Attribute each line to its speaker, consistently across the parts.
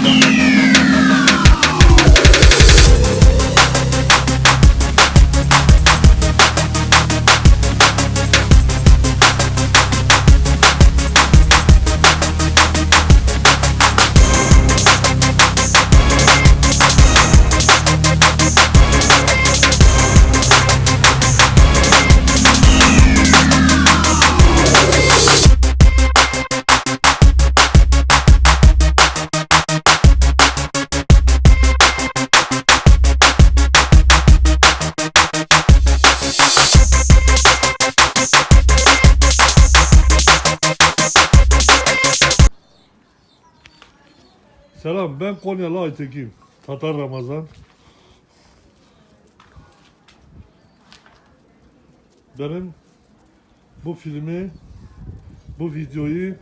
Speaker 1: Thank you. Ben Konyalı Aytekin. Tatar Ramazan. Benim bu filmi, bu videoyu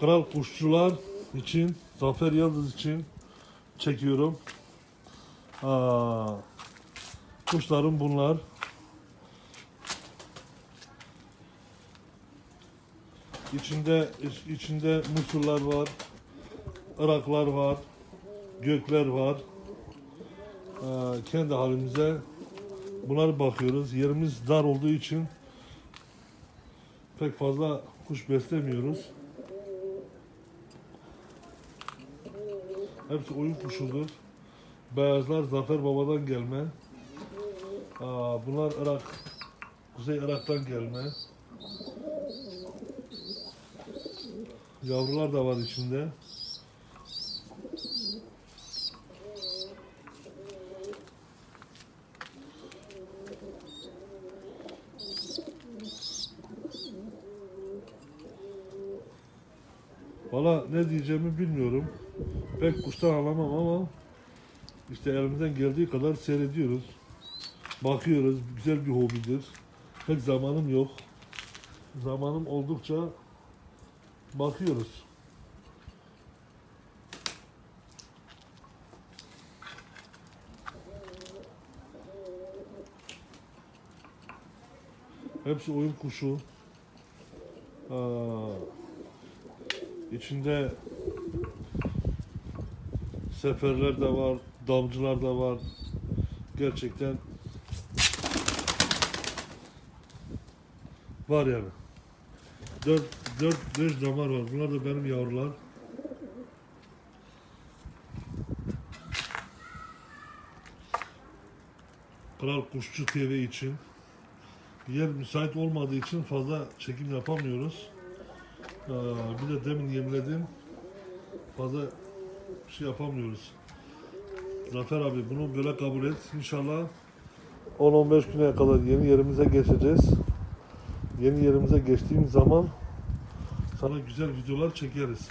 Speaker 1: Kral Kuşçular için, Zafer Yıldız için çekiyorum. Aa, kuşlarım bunlar. İçinde iç- içinde musullar var. Iraklar var, gökler var. Ee, kendi halimize bunlara bakıyoruz. Yerimiz dar olduğu için pek fazla kuş beslemiyoruz. Hepsi oyun kuşudur. Beyazlar Zafer Baba'dan gelme. Aa, bunlar Irak, Kuzey Irak'tan gelme. Yavrular da var içinde. Valla ne diyeceğimi bilmiyorum. Pek kuştan alamam ama işte elimizden geldiği kadar seyrediyoruz. Bakıyoruz. Güzel bir hobidir. Pek zamanım yok. Zamanım oldukça bakıyoruz. Hepsi oyun kuşu. Aa, İçinde seferler de var, damcılar da var. Gerçekten var yani. Dört, dört, beş damar var. Bunlar da benim yavrular. Kral Kuşçu TV için yer müsait olmadığı için fazla çekim yapamıyoruz. Aa, bir de demin yemledim. Fazla şey yapamıyoruz. Zafer abi bunu böyle kabul et. İnşallah 10-15 güne kadar yeni yerimize geçeceğiz. Yeni yerimize geçtiğimiz zaman sana güzel videolar çekeriz.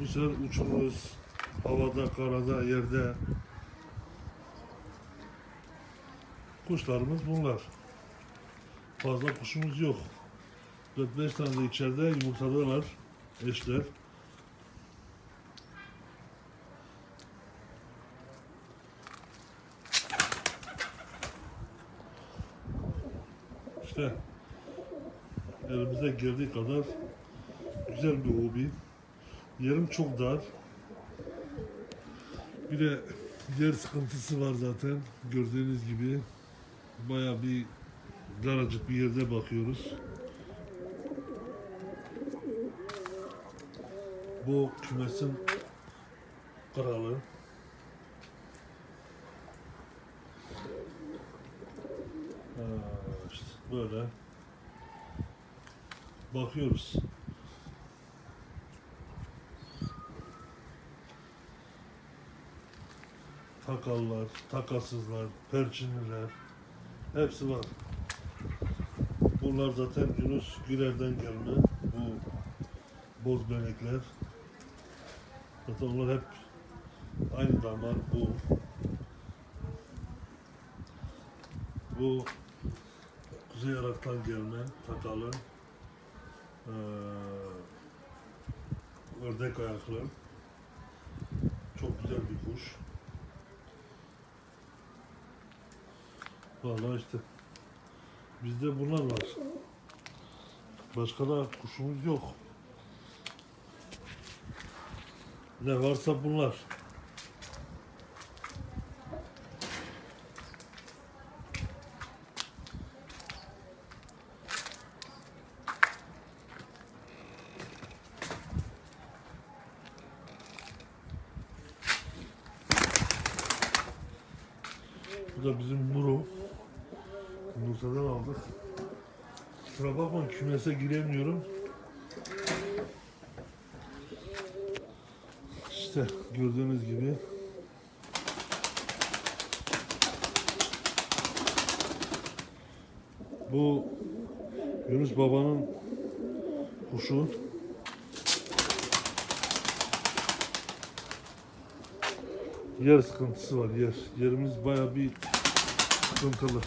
Speaker 1: Bu sefer uçururuz. Havada, karada, yerde. Kuşlarımız bunlar. Fazla kuşumuz yok. 4-5 tane de içeride yumurtadalar eşler. İşte elimize geldiği kadar güzel bir hobi. Yerim çok dar. Bir de yer sıkıntısı var zaten gördüğünüz gibi. Baya bir daracık bir yerde bakıyoruz. Bu kümesin kralı. Ha, işte böyle bakıyoruz. Takallar, takasızlar, perçinliler hepsi var. Bunlar zaten Yunus Gürer'den gelme. Bu boz benekler. Zaten onlar hep aynı damar bu. Bu Kuzey Irak'tan gelme takalı. Ee, ördek ayaklı. Çok güzel bir kuş. Vallahi işte bizde bunlar var. Başka da kuşumuz yok. Ne varsa bunlar. Bu da bizim muru. Yumurtadan aldık. Kusura bakma kümese giremiyorum. İşte gördüğünüz gibi bu Yunus Baba'nın kuşu. Yer sıkıntısı var yer. Yerimiz baya bir sıkıntılı.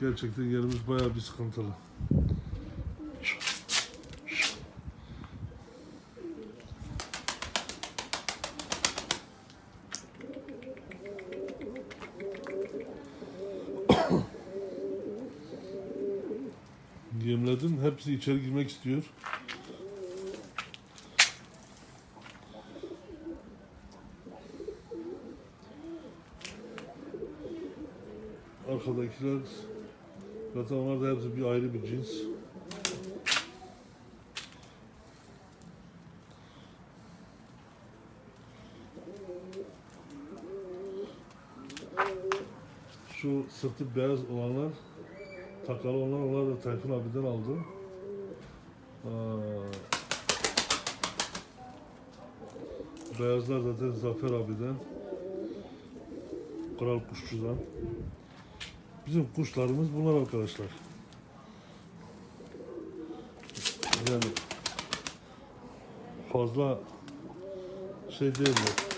Speaker 1: Gerçekten yerimiz baya bir sıkıntılı. Yemledim. Hepsi içeri girmek istiyor. Arkadakiler zaten onlar da hepsi bir ayrı bir cins. Şu sırtı beyaz olanlar Takalı onlar, onlar da Tayfun abiden aldım. Aa, beyazlar zaten Zafer abiden. Kral Kuşçu'dan. Bizim kuşlarımız bunlar arkadaşlar. Yani fazla şey değiller.